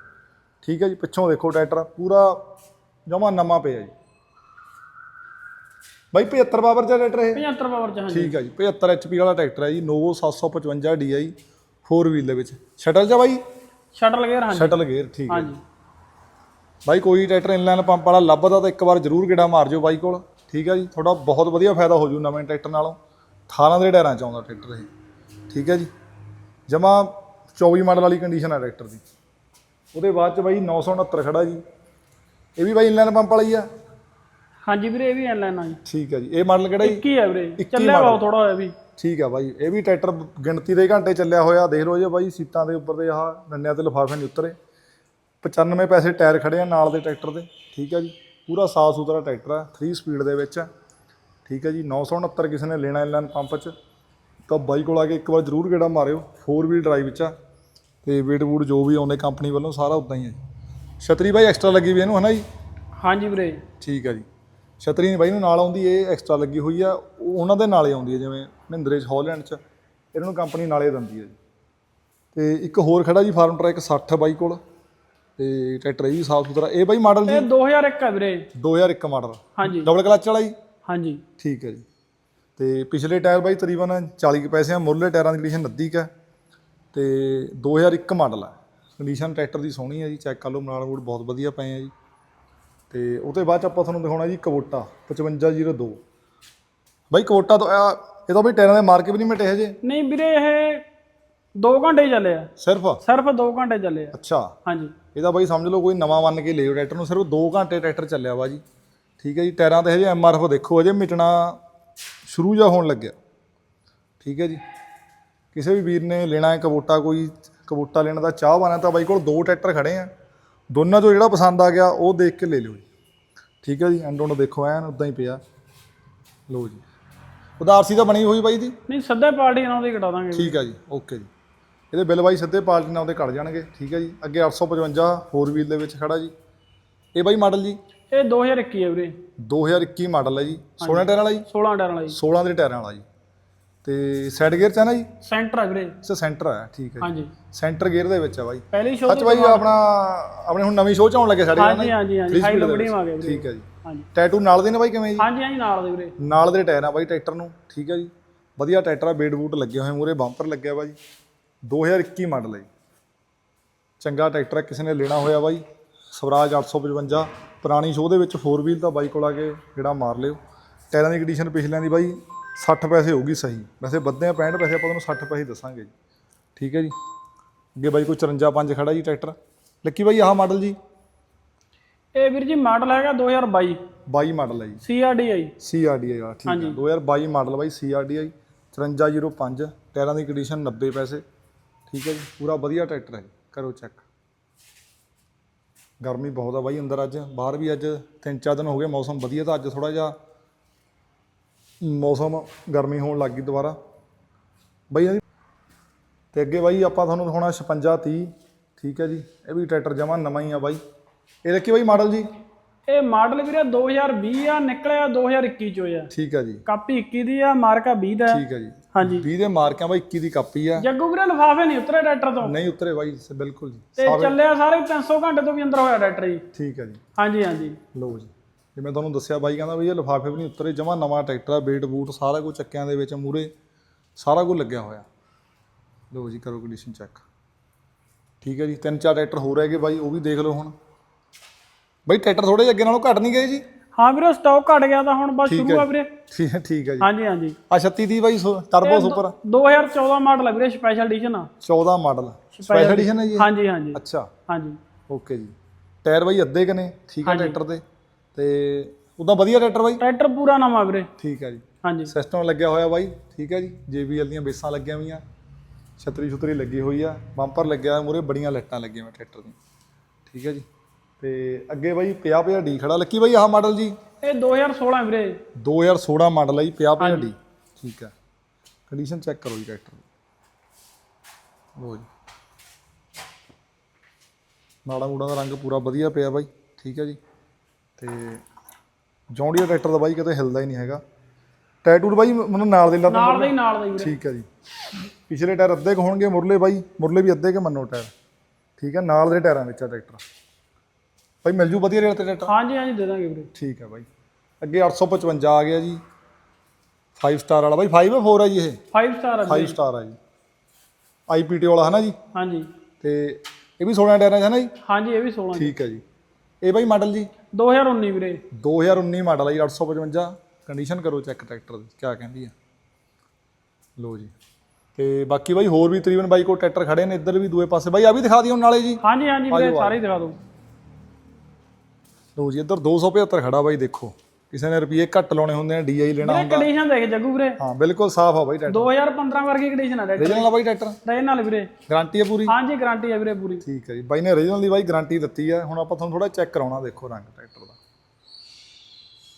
ਠੀਕ ਹੈ ਜੀ ਪਿੱਛੋਂ ਦੇਖੋ ਟਰੈਕਟਰ ਪੂਰਾ ਜਮਾ ਨਵਾਂ ਪਿਆ ਜੀ। ਬਾਈ 75 ਪਾਵਰ ਦਾ ਟਰੈਕਟਰ ਇਹ? 75 ਪਾਵਰ ਚ ਹਾਂਜੀ। ਠੀਕ ਹੈ ਜੀ 75 ਐਚਪੀ ਵਾਲਾ ਟਰੈਕਟਰ ਹੈ ਜੀ ਨੋਵੋ 755 DI 4 ਵੀਲ ਦੇ ਵਿੱਚ। ਸ਼ਟਲ ਜਾਂ ਬਾਈ? ਸ਼ਟਲ ਗੇਅਰ ਹਾਂਜੀ। ਸ਼ਟਲ ਗੇਅਰ ਠੀਕ ਹੈ ਹਾਂਜੀ। ਬਾਈ ਕੋਈ ਟਰੈਕਟਰ ਇਨਲਾਈਨ ਪੰਪ ਵਾਲਾ ਲੱਭਦਾ ਤਾਂ ਇੱਕ ਵਾਰ ਜ਼ਰੂਰ ਗੇੜਾ ਮਾਰ ਜਿਓ ਬਾਈ ਕੋਲ। ਠੀਕ ਹੈ ਜੀ ਤੁਹਾਡਾ ਬਹੁਤ ਵਧੀਆ ਫਾਇਦਾ ਹੋ ਜੂ ਨਵੇਂ ਟਰੈਕਟਰ ਨਾਲੋਂ। 18 ਦੇ ਟਾਇਰਾਂ ਚ ਆਉਂਦਾ ਟਰੈਕਟਰ ਇਹ। ਠੀਕ ਹੈ ਜੀ। ਜਮਾ 24 ਮਾਡਲ ਵਾਲੀ ਕੰਡੀਸ਼ਨ ਹੈ ਟਰੈਕਟਰ ਦੀ। ਉਹਦੇ ਬਾਅਦ ਚ ਬਾਈ 969 ਖੜਾ ਜੀ। ਇਹ ਵੀ ਬਾਈ ਇਨਲਾਈਨ ਪੰਪ ਵਾਲਾ ਹੀ ਆ? ਹਾਂਜੀ ਵੀਰੇ ਇਹ ਵੀ ਐਲਐਨ ਆ ਜੀ। ਠੀਕ ਹੈ ਜੀ। ਇਹ ਮਾਡਲ ਕਿਹੜਾ ਜੀ? 21 ਹੈ ਵੀਰੇ। 21 ਚੱਲਿਆ ਬਹੁਤ ਥੋੜਾ ਹੋਇਆ ਵੀ। ਠੀਕ ਆ ਬਾਈ। ਇਹ ਵੀ ਟਰੈਕਟਰ ਗਿਣਤੀ ਦੇ ਘੰਟੇ ਚੱਲਿਆ ਹੋਇਆ। ਦੇਖ ਲਓ ਜੇ ਬਾਈ ਸੀਟਾਂ ਦੇ ਉੱਪਰ ਦੇ ਆਹ ਨੰਨਿਆਂ ਤੇ ਲਿਫਾਫੇ ਨਹੀਂ ਉਤਰੇ। 95 ਪੈਸੇ ਟਾਇਰ ਖੜੇ ਆ ਨਾਲ ਦੇ ਟਰੈਕਟਰ ਦੇ ਠੀਕ ਆ ਜੀ? ਪੂਰਾ ਸਾਫ਼ ਸੁਥਰਾ ਟਰੈਕਟਰ ਆ 3 ਸਪੀਡ ਦੇ ਵਿੱਚ ਆ। ਠੀਕ ਆ ਜੀ? 969 ਕਿਸੇ ਨੇ ਲੈਣਾ ਇਨਲਾਈਨ ਪੰਪ 'ਚ ਤਾਂ ਬਾਈ ਕੋਲ ਆ ਕੇ ਇੱਕ ਵਾਰ ਜ਼ਰੂਰ ਗੇੜਾ ਮਾਰਿਓ 4 ਵੀਲ ਡਰਾਈਵ 'ਚ ਆ ਤੇ ਵੇਟ ਵੂਡ ਜੋ ਵੀ ਆਉਂਦੇ ਕੰਪਨੀ ਵੱਲੋਂ ਸਾਰਾ ਉਦਾਂ ਹੀ ਹੈ ਜੀ। ਛਤਰੀ ਬਾਈ ਐਕਸਟਰਾ ਲੱਗੀ ਵੀ ਇਹਨੂੰ ਹਨਾ ਜੀ? ਹਾਂਜੀ ਵੀਰੇ। ਠੀਕ ਹੈ ਜੀ। ਛਤਰੀ ਬਾਈ ਨੂੰ ਨਾਲ ਆਉਂਦੀ ਇਹ ਐਕਸਟਰਾ ਲੱਗੀ ਹੋਈ ਆ ਉਹ ਉਹਨਾਂ ਦੇ ਨਾਲੇ ਆਉਂਦੀ ਹੈ ਜਿਵੇਂ ਮਹਿੰਦਰੇ 'ਚ ਹਾਲੈਂਡ 'ਚ ਇਹਨਾਂ ਨੂੰ ਕੰਪਨੀ ਨਾਲੇ ਦਿੰਦੀ ਹੈ ਜੀ। ਤੇ ਇੱਕ ਹੋਰ ਖੜਾ ਜੀ ਫਾਰਮ ਟਰੈਕ 60 ਬਾਈ ਕੋਲ। ਤੇ ਟਰੈਕਟਰ ਇਹ ਵੀ ਸਾਫ਼ ਸੁਥਰਾ ਇਹ ਬਾਈ ਮਾਡਲ ਜੀ? ਇਹ 2001 ਆ ਵੀਰੇ 2001 ਮਾਡਲ। ਹਾਂਜੀ। ਡਬਲ ਕਲਚ ਵਾਲਾ ਜੀ? ਹਾਂਜੀ। ਠੀਕ ਹੈ ਜੀ। ਤੇ ਪਿਛਲੇ ਟਾਇਰ ਬਾਈ ਤਕਰੀਬਨ 40 ਕੁ ਪੈਸੇ ਆ ਮੁੱਢਲੇ ਟਾਇਰਾਂ ਦੀ ਕੰਡੀਸ਼ਨ 29 ਕੁ ਹੈ। ਤੇ 2001 ਮਾਡਲ ਹੈ। ਕੰਡੀਸ਼ਨ ਟਰੈਕਟਰ ਦੀ ਸੋਹਣੀ ਹੈ ਜੀ ਚੈੱਕ ਕਰ ਲਓ ਨਾਲ ਬੂਟ ਬਹੁਤ ਵਧੀਆ ਪਏ ਆ ਜੀ। ਤੇ ਉਹ ਤੋਂ ਬਾਅਦ ਚ ਆਪਾਂ ਤੁਹਾਨੂੰ ਦਿਖਾਉਣਾ ਜੀ ਕਵੋਟਾ 5502 ਬਾਈ ਕਵੋਟਾ ਤੋਂ ਇਹ ਤਾਂ ਬਈ ਟਾਇਰਾਂ ਦੇ ਮਾਰ ਕੇ ਵੀ ਨਹੀਂ ਮਿਟੇ ਹਜੇ। ਨਹੀਂ ਵੀਰੇ ਇਹ 2 ਘੰਟੇ ਹੀ ਚੱਲੇ ਆ। ਸਿਰਫ? ਸਿਰਫ 2 ਘੰਟੇ ਚੱਲੇ ਆ। ਅੱਛਾ। ਹਾਂਜੀ। ਇਹਦਾ ਬਾਈ ਸਮਝ ਲਓ ਕੋਈ ਨਵਾਂ ਮੰਨ ਕੇ ਲਿਓ ਟਰੈਕਟਰ ਨੂੰ ਸਿਰਫ 2 ਘੰਟੇ ਟਰੈਕਟਰ ਚੱਲਿਆ ਵਾ ਜੀ। ਠੀਕ ਹੈ ਜੀ ਟਾਇਰਾਂ ਤੇ ਹਜੇ ਐਮਆਰਐਫ ਦੇਖੋ ਹਜੇ ਮਿਟਣਾ ਸ਼ੁਰੂ ਜਾ ਹੋਣ ਲੱਗਿਆ। ਠੀਕ ਹੈ ਜੀ। ਕਿਸੇ ਵੀ ਵੀਰ ਨੇ ਲੈਣਾ ਹੈ ਕਬੂਟਾ ਕੋਈ ਕਬੂਟਾ ਲੈਣ ਦਾ ਚਾਹਵਾਨ ਹੈ ਤਾਂ ਬਾਈ ਕੋਲ ਦੋ ਟਰੈਕਟਰ ਖੜੇ ਆ। ਦੋਨਾਂ ਚੋਂ ਜਿਹੜਾ ਪਸੰਦ ਆ ਗਿਆ ਉਹ ਦੇਖ ਕੇ ਲੈ ਲਿਓ ਜੀ। ਠੀਕ ਹੈ ਜੀ ਐਂਡ ਨੂੰ ਦੇਖੋ ਐਨ ਉਦਾਂ ਹੀ ਪਿਆ। ਲਓ ਜੀ। ਉਦਾਰਸੀ ਤਾਂ ਬਣੀ ਹੋਈ ਬਾਈ ਦੀ? ਨਹੀਂ ਸਿੱਧੇ ਪਾਰਟੀ ਨਾਲ ਉਹਦੀ ਕਟਾ ਦਾਂਗੇ ਠੀਕ ਆ ਜੀ ਓਕੇ ਜੀ। ਇਹਦੇ ਬਿੱਲ ਬਾਈ ਸਿੱਧੇ ਪਾਲਟੀ ਨਾਲ ਉਹਦੇ ਕੱਟ ਜਾਣਗੇ ਠੀਕ ਹੈ ਜੀ। ਅੱਗੇ 855 ਫੋਰ ਵੀਲ ਦੇ ਵਿੱਚ ਖੜਾ ਜੀ। ਇਹ ਬਾਈ ਮਾਡਲ ਜੀ? ਇਹ 2021 ਹੈ ਵੀਰੇ। 2021 ਮਾਡਲ ਹੈ ਜੀ। 16 ਟਾਇਰਾਂ ਵਾਲਾ ਜੀ? 16 ਟਾਇਰਾਂ ਵਾਲਾ ਜੀ। 16 ਦੇ ਟਾਇਰਾਂ ਵਾਲਾ ਜੀ। ਤੇ ਸਾਈਡ ਗੇਅਰ ਚ ਹੈ ਨਾ ਜੀ? ਸੈਂਟਰ ਆ ਵੀਰੇ। ਸੇ ਸੈਂਟਰ ਹੈ ਠੀਕ ਹੈ ਜੀ। ਹਾਂਜੀ। ਸੈਂਟਰ ਗੇਅਰ ਦੇ ਵਿੱਚ ਹੈ ਬਾਈ। ਪਹਿਲੀ ਸ਼ੋਅ ਸੱਚ ਬਾਈ ਆਪਣਾ ਆਪਣੇ ਹੁਣ ਨਵੀਂ ਸ਼ੋਅ ਚ ਆਉਣ ਲੱਗੇ ਸਾਡੇ ਨਾਲ ਹਾਂਜੀ ਹਾਂਜੀ ਹਾਈ ਲੰਬੜੀਆਂ। ਆ ਗਏ ਵੀਰੇ। ਠੀਕ ਹੈ ਜੀ। ਹਾਂਜੀ। ਟੈਟੂ ਨਾਲ ਦੇ ਨੇ ਬਾਈ ਕਿਵੇਂ ਜੀ? ਹਾਂਜੀ ਹਾਂਜੀ ਨਾਲ ਦੇ ਵੀਰੇ। ਨਾਲ ਦੇ ਟਾਇਰ ਆ ਬਾਈ ਟਰੈਕਟਰ ਨੂੰ। ਠੀਕ ਹੈ ਜੀ। ਵਧੀਆ ਟਰੈਕਟਰ ਆ ਬੇਡ ਬੂਟ ਲੱਗੇ ਹੋਏ ਮੂਰੇ ਬੰਪਰ ਲੱਗਿਆ ਬਾਈ 2021 ਮਾਡਲ ਹੈ ਜੀ। ਚੰਗਾ ਟਰੈਕਟਰ ਆ ਕਿਸੇ ਨੇ ਲੈਣਾ ਹੋਇਆ ਬਾਈ। ਸਵਰਾਜ 855 ਪੁਰਾਣੀ ਸ਼ੋਅ ਦੇ ਵਿੱਚ 4 ਵੀਲ ਤਾਂ ਬਾਈ ਕੋਲ ਆ ਕੇ ਜਿਹੜਾ ਮਾਰ ਲਿਓ। ਟਾਇਰਾਂ ਦੀ ਕੰਡੀਸ਼ਨ ਪਿਛਲਿਆਂ ਦੀ ਬਾਈ 60 ਪੈਸੇ ਹੋਊਗੀ ਸਹੀ। ਵੈਸੇ ਵੱਧਦੇ ਆ 65 ਪੈਸੇ ਆਪਾਂ ਤੁਹਾਨੂੰ 60 ਪੈਸੇ ਦੱਸਾਂਗੇ ਜੀ। ਠੀਕ ਹੈ ਜੀ। ਅੱਗੇ ਬਾਈ ਕੋਈ 54 5 ਖੜਾ ਜੀ ਟਰੈਕਟਰ। ਲੱਕੀ ਬਾਈ ਆਹ ਮਾਡਲ ਜੀ? ਇਹ ਵੀਰ ਜੀ ਮਾਡਲ ਹੈਗਾ 2022 22 ਮਾਡਲ ਹੈ ਜੀ। CRDI CRDI ਵਾਲਾ ਠੀਕ ਹੈ। 2022 ਮਾਡਲ ਬਾਈ CRDI 5305 ਟਾਇਰਾਂ ਦੀ ਕੰਡੀਸ਼ਨ 90 ਪੈਸੇ। ਠੀਕ ਹੈ ਜੀ ਪੂਰਾ ਵਧੀਆ ਟਰੈਕਟਰ ਹੈ ਜੀ, ਕਰੋ ਚੈੱਕ ਗਰਮੀ ਬਹੁਤ ਆ ਬਾਈ ਅੰਦਰ ਅੱਜ ਬਾਹਰ ਵੀ ਅੱਜ ਤਿੰਨ ਚਾਰ ਦਿਨ ਹੋ ਗਏ ਮੌਸਮ ਵਧੀਆ ਤਾਂ ਅੱਜ ਥੋੜਾ ਜਿਹਾ ਮੌਸਮ ਗਰਮੀ ਹੋਣ ਲੱਗ ਗਈ ਦੁਬਾਰਾ। ਬਾਈ ਇਹਦੀ ਤੇ ਅੱਗੇ ਬਾਈ ਆਪਾਂ ਤੁਹਾਨੂੰ ਦਿਖਾਉਣਾ 56 30 ਠੀਕ ਹੈ ਜੀ ਇਹ ਵੀ ਟਰੈਕਟਰ ਜਮਾ ਨਵਾਂ ਹੀ ਆ ਬਾਈ। ਇਹ ਲੱਕੀ ਬਾਈ ਮਾਡਲ ਜੀ। ਇਹ ਮਾਡਲ ਵੀਰੇ 2020 ਆ ਨਿਕਲਿਆ 2021 ਚੋਂ ਆ। ਠੀਕ ਹੈ ਜੀ। ਕਾਪੀ 21 ਦੀ ਆ ਮਾਰਕਾ 20 ਦਾ। ਠੀਕ ਹੈ ਜੀ। ਹਾਂਜੀ। 20 ਦੇ ਮਾਰਕਿਆਂ ਬਾਈ 21 ਦੀ ਕਾਪੀ ਆ। ਜੱਗੂ ਵੀਰੇ ਲਫਾਫੇ ਨਹੀਂ ਉਤਰੇ ਟਰੈਕਟਰ ਤੋਂ। ਨਹੀਂ ਉਤਰੇ ਬਾਈ ਬਿਲਕੁਲ ਜੀ। ਤੇ ਚੱਲਿਆ ਸਾਰੇ 300 ਘੰਟੇ ਤੋਂ ਵੀ ਅੰਦਰ ਹੋਇਆ ਟਰੈਕਟਰ ਜੀ। ਠੀਕ ਹੈ ਜੀ। ਹਾਂਜੀ ਹਾਂਜੀ। ਲਓ ਜੀ। ਜਿਵੇਂ ਤੁਹਾਨੂੰ ਦੱਸਿਆ ਬਾਈ ਕਹਿੰਦਾ ਵੀ ਇਹ ਲਿਫਾਫੇ ਵੀ ਨਹੀਂ ਉਤਰੇ ਜਮਾ ਨਵਾਂ ਟਰੈਕਟਰ ਆ ਬੇਟ ਬੂਟ ਸਾਰਾ ਕੁਝ ਚੱਕਿਆਂ ਦੇ ਵਿੱਚ ਮੂਰੇ ਸਾਰਾ ਕੁਝ ਲੱਗਿਆ ਹੋਇਆ। ਲਓ ਜੀ ਕਰੋ ਕੰਡੀਸ਼ਨ ਚੈੱਕ ਠੀਕ ਹੈ ਜੀ ਤਿੰਨ ਚਾਰ ਟਰੈਕਟਰ ਹੋ ਹੈਗੇ ਬਾਈ ਉਹ ਵੀ ਦੇਖ ਲਓ ਹੁਣ। ਬਾਈ ਟਰੈਕਟਰ ਥੋੜੇ ਜਿਹੇ ਅੱਗੇ ਨਾਲੋਂ ਘੱਟ ਨਹੀਂ ਗਏ ਜੀ? ਹਾਂ ਵੀਰੇ ਸਟਾਕ ਘਟ ਗਿਆ ਤਾਂ ਹੁਣ ਬਸ ਸ਼ੁਰੂ ਆ ਵੀਰੇ। ਠੀਕ ਹੈ ਠੀਕ ਹੈ ਜੀ। ਹਾਂਜੀ ਹਾਂਜੀ। ਆ 36 ਦੀ ਬਾਈ ਟਰਬੋ ਸੁਪਰ 2014 ਮਾਡਲ ਹੈ ਵੀਰੇ ਸਪੈਸ਼ਲ ਐਡੀਸ਼ਨ ਆ। 14 ਮਾਡਲ ਸਪੈਸ਼ਲ ਐਡੀਸ਼ਨ ਹੈ ਜੀ ਇਹ? ਹਾਂਜੀ ਹਾਂਜੀ। ਅੱਛਾ। ਹਾਂਜੀ। ਓਕੇ ਜੀ। ਟਾਇਰ ਬਾਈ ਅੱਧੇ ਕਨੇ ਠੀਕ ਹੈ ਟਰੈਕਟਰ ਦੇ। ਤੇ ਉਦਾਂ ਵਧੀਆ ਟਰੈਕਟਰ ਬਾਈ? ਟਰੈਕਟਰ ਪੂਰਾ ਨਵਾਂ ਵੀਰੇ। ਠੀਕ ਹੈ ਜੀ। ਹਾਂਜੀ। ਸਿਸਟਮ ਲੱਗਿਆ ਹੋਇਆ ਬਾਈ ਠੀਕ ਹੈ ਜੀ। JBL ਦੀਆਂ ਬੇਸਾਂ ਲੱਗੀਆਂ ਹੋਈਆਂ। ਛਤਰੀ ਛੁਤਰੀ ਲੱਗੀ ਹੋਈ ਆ। ਬੰਪਰ ਲੱਗਿਆ ਮੂਰੇ ਬੜੀਆਂ ਲਾਈਟਾਂ ਲੱਗੀਆਂ ਹੋਈਆਂ ਟਰੈਕਟਰ ਦੀਆਂ। ਠੀਕ ਹੈ ਜੀ। ਤੇ ਅੱਗੇ ਬਾਈ 50 50 ਡੀ ਖੜਾ। ਲੱਕੀ ਬਾਈ ਆਹ ਮਾਡਲ ਜੀ? ਇਹ 2016 ਵੀਰੇ। 2016 ਮਾਡਲ ਹੈ ਜੀ 50 50 ਡੀ। ਠੀਕ ਹੈ ਕੰਡੀਸ਼ਨ ਚੈੱਕ ਕਰੋ ਜੀ ਟਰੈਕਟਰ ਦੀ। ਲੋ ਜੀ। ਨਾੜਾ ਮੂੜਾ ਦਾ ਰੰਗ ਪੂਰਾ ਵਧੀਆ ਪਿਆ ਬਾਈ। ਠੀਕ ਹੈ ਜੀ। ਤੇ ਜੌਂਡੀਆ ਟਰੈਕਟਰ ਦਾ ਬਾਈ ਕਿਤੇ ਹਿਲਦਾ ਹੀ ਨਹੀਂ ਹੈਗਾ। ਟੈਟੂਡ ਬਾਈ ਮੈਨੂੰ ਨਾਲ ਦੇ ਲੱਤ ਨਾਲ ਦਾ ਹੀ ਨਾਲ ਦਾ ਹੀ ਠੀਕ ਹੈ ਜੀ। ਪਿਛਲੇ ਟਾਇਰ ਅੱਧੇ ਕੁ ਹੋਣਗੇ ਮੁਰਲੇ ਬਾਈ। ਮੁਰਲੇ ਵੀ ਅੱਧੇ ਕੇ ਮੰਨੋ ਟਾਇਰ। ਠੀਕ ਹੈ ਨਾਲ ਦੇ ਟਾਇਰਾਂ ਵਿੱਚ ਆ ਟਰੈਕਟਰ ਬਾਈ ਮਿਲ ਜੂ ਵਧੀਆ ਰੇਟ ਤੇ ਟਰੈਕਟਰ ਹਾਂਜੀ ਹਾਂਜੀ ਦੇ ਦਾਂਗੇ ਵੀਰੇ। ਠੀਕ ਹੈ ਬਾਈ। ਅੱਗੇ 855 ਆ ਗਿਆ ਜੀ। 5 ਸਟਾਰ ਵਾਲਾ। ਬਾਈ 5 ਹੈ 4 ਹੈ ਜੀ ਇਹ? 5 ਸਟਾਰ ਆ 5 ਸਟਾਰ ਆ ਜੀ। ਆਈਪੀਟੀ ਵਾਲਾ ਹੈ ਨਾ ਜੀ? ਹਾਂਜੀ। ਤੇ ਇਹ ਵੀ 16 ਟਾਇਰਾਂ ਹੈ ਨਾ ਜੀ? ਹਾਂਜੀ ਇਹ ਵੀ 16 ਠੀਕ ਹੈ ਜੀ। ਇਹ ਬਾਈ ਮਾਡਲ ਜੀ? 2019 ਵੀਰੇ। 2019 ਮਾਡਲ ਆ ਜੀ 855 ਕੰਡੀਸ਼ਨ ਕਰੋ ਚੈੱਕ ਟਰੈਕਟਰ ਦੀ ਕਿਆ ਕਹਿੰਦੀ ਆ। ਲੋ ਜੀ। ਤੇ ਬਾਕੀ ਬਾਈ ਹੋਰ ਵੀ ਤਕਰੀਬਨ ਬਾਈ ਕੋਲ ਟਰੈਕਟਰ ਖੜੇ ਨੇ ਇੱਧਰ ਵੀ ਦੂਏ ਪਾਸੇ। ਬਾਈ ਆ ਵੀ ਦਿਖਾ ਦਿਓ ਨਾਲੇ ਜੀ। ਹਾਂਜੀ ਹਾਂਜੀ ਵੀਰੇ ਸਾਰੇ ਹੀ ਦਿਖਾ ਦਿਓ। ਲੋ ਜੀ ਇੱਧਰ 275 ਖੜਾ ਬਾਈ ਦੇਖੋ। ਕਿਸੇ ਨੇ ਰੁਪਏ ਘੱਟ ਲਾਉਣੇ ਹੁੰਦੇ ਆ ਡੀਆਈ ਲੈਣਾ ਵੀਰੇ ਹੁੰਦਾ। ਕੰਡੀਸ਼ਨ ਦੇਖ ਜੱਗੂ ਵੀਰੇ। ਹਾਂ ਬਿਲਕੁਲ ਸਾਫ਼ ਆ ਬਾਈ ਟਰੈਕਟਰ। 2015 ਵਰਗੀ ਕੰਡੀਸ਼ਨ ਆ ਟਰੈਕਟਰ। ਰੀਜਨਲ ਆ ਬਾਈ ਟਰੈਕਟਰ? ਦੇ ਨਾਲ ਵੀਰੇ। ਗਾਰੰਟੀ ਹੈ ਪੂਰੀ? ਹਾਂਜੀ ਗਾਰੰਟੀ ਹੈ ਵੀਰੇ ਪੂਰੀ। ਠੀਕ ਹੈ ਜੀ। ਬਾਈ ਨੇ ਰੀਜਨਲ ਦੀ ਬਾਈ ਗਾਰੰਟੀ ਦਿੱਤੀ ਹੈ ਹੁਣ ਆਪਾਂ ਤੁਹਾਨੂੰ ਥੋੜਾ ਚੈੱਕ ਕਰਾਉਣਾ ਦੇਖੋ ਰੰਗ ਟਰੈਕਟਰ ਦਾ।